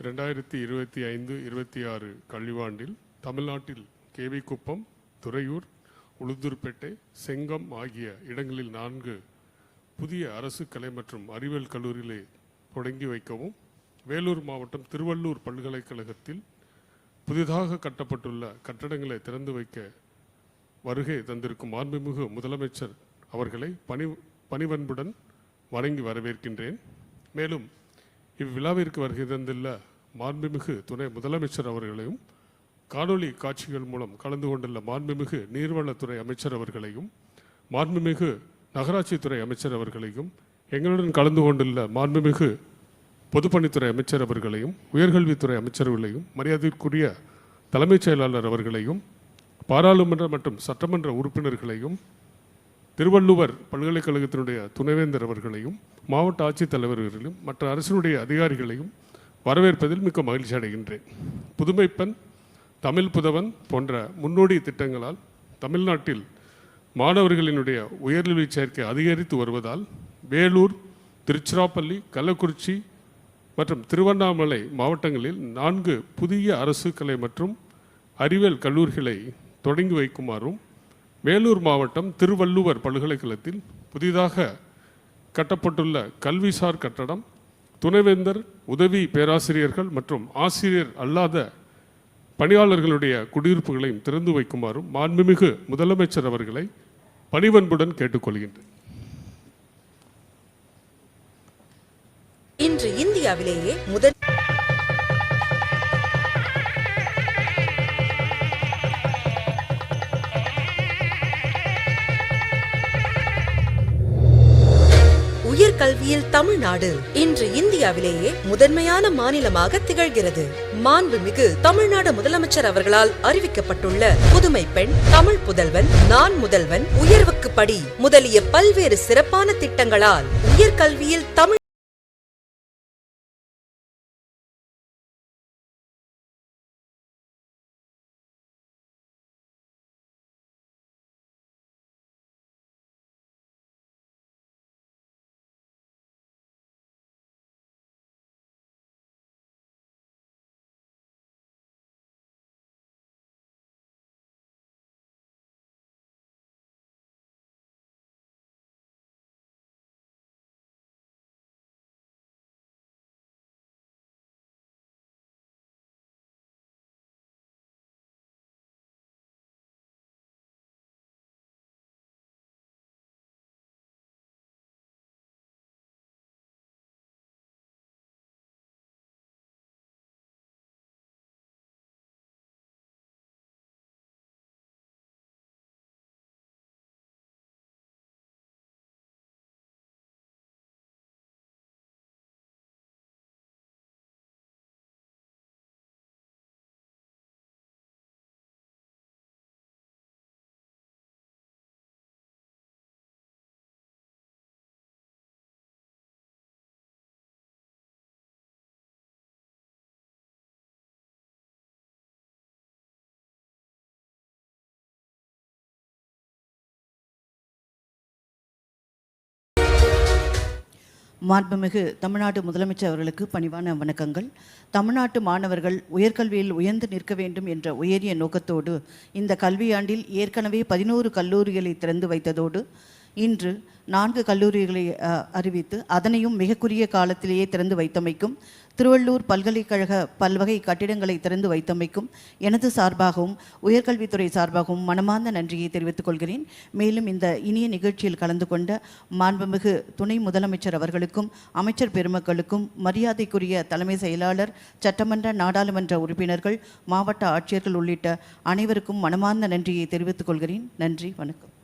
ரெண்டாயிரத்தி இருபத்தி ஐந்து இருபத்தி ஆறு கல்வியாண்டில் தமிழ்நாட்டில் கேவிக்குப்பம் துறையூர் உளுந்தூர்பேட்டை செங்கம் ஆகிய இடங்களில் நான்கு புதிய அரசு கலை மற்றும் அறிவியல் கல்லூரிகளை தொடங்கி வைக்கவும் வேலூர் மாவட்டம் திருவள்ளூர் பல்கலைக்கழகத்தில் புதிதாக கட்டப்பட்டுள்ள கட்டடங்களை திறந்து வைக்க வருகை தந்திருக்கும் மாண்புமிகு முதலமைச்சர் அவர்களை பணி பணிவன்புடன் வணங்கி வரவேற்கின்றேன். மேலும் இவ்விழாவிற்கு வருகை தந்துள்ள மாண்புமிகு துணை முதலமைச்சர் அவர்களையும் காணொளி காட்சிகள் மூலம் கலந்து கொண்டுள்ள மாண்புமிகு நீர்வளத்துறை அமைச்சர் அவர்களையும் மாண்புமிகு நகராட்சித்துறை அமைச்சர் அவர்களையும் எங்களுடன் கலந்து கொண்டுள்ள மாண்புமிகு பொதுப்பணித்துறை அமைச்சர் அவர்களையும் உயர்கல்வித்துறை அமைச்சர்களையும் மரியாதைக்குரிய தலைமைச் செயலாளர் அவர்களையும் பாராளுமன்ற மற்றும் சட்டமன்ற உறுப்பினர்களையும் திருவள்ளுவர் பல்கலைக்கழகத்தினுடைய துணைவேந்தர் அவர்களையும் மாவட்ட ஆட்சித்தலைவர்களையும் மற்ற அரசினுடைய அதிகாரிகளையும் வரவேற்பதில் மிக்க மகிழ்ச்சி அடைகின்றேன். புதுமைப்பெண் தமிழ் புதவன் போன்ற முன்னோடி திட்டங்களால் தமிழ்நாட்டில் மாணவர்களினுடைய உயர்கல்வி சேர்க்கை அதிகரித்து வருவதால் வேலூர் திருச்சிராப்பள்ளி கள்ளக்குறிச்சி மற்றும் திருவண்ணாமலை மாவட்டங்களில் நான்கு புதிய அரசு கலை மற்றும் அறிவியல் கல்லூரிகளை தொடங்கி வைக்குமாறும் வேலூர் மாவட்டம் திருவள்ளுவர் பல்கலைக்கழகத்தில் புதிதாக கட்டப்பட்டுள்ள கல்விசார் கட்டடம் துணைவேந்தர் உதவி பேராசிரியர்கள் மற்றும் ஆசிரியர் அல்லாத பணியாளர்களுடைய குடியிருப்புகளையும் திறந்து வைக்குமாறும் மாண்புமிகு முதலமைச்சர் அவர்களை பணிவன்புடன் கேட்டுக்கொள்கின்றேன். இன்று இந்தியாவிலேயே முதல் கல்வியில் தமிழ்நாடு இன்று இந்தியாவிலேயே முதன்மையான மாநிலமாக திகழ்கிறது. மாண்புமிகு தமிழ்நாடு முதலமைச்சர் அவர்களால் அறிவிக்கப்பட்டுள்ள புதுமை பெண் தமிழ் புதல்வன் நான் முதல்வன் உயர்வுக்கு படி முதலிய பல்வேறு சிறப்பான திட்டங்களால் உயர்கல்வியில் தமிழ் மாண்புமிகு தமிழ்நாடு முதலமைச்சர் அவர்களுக்கு பணிவான வணக்கங்கள். தமிழ்நாட்டு மாணவர்கள் உயர்கல்வியில் உயர்ந்து நிற்க வேண்டும் என்ற உயரிய நோக்கத்தோடு இந்த கல்வியாண்டில் ஏற்கனவே பதினோரு கல்லூரிகளை திறந்து வைத்ததோடு இன்று நான்கு கல்லூரிகளை அறிவித்து அதனையும் மிகக்குரிய காலத்திலேயே திறந்து வைத்தமைக்கும் திருவள்ளூர் பல்கலைக்கழக பல்வகை கட்டிடங்களை திறந்து வைத்தமைக்கும் எனது சார்பாகவும் உயர்கல்வித்துறை சார்பாகவும் மனமார்ந்த நன்றியை தெரிவித்துக் கொள்கிறேன். மேலும் இந்த இனிய நிகழ்ச்சியில் கலந்து கொண்ட மாண்புமிகு துணை முதலமைச்சர் அவர்களுக்கும் அமைச்சர் பெருமக்களுக்கும் மரியாதைக்குரிய தலைமை செயலாளர் சட்டமன்ற நாடாளுமன்ற உறுப்பினர்கள் மாவட்ட ஆட்சியர்கள் உள்ளிட்ட அனைவருக்கும் மனமார்ந்த நன்றியை தெரிவித்துக் கொள்கிறேன். நன்றி வணக்கம்.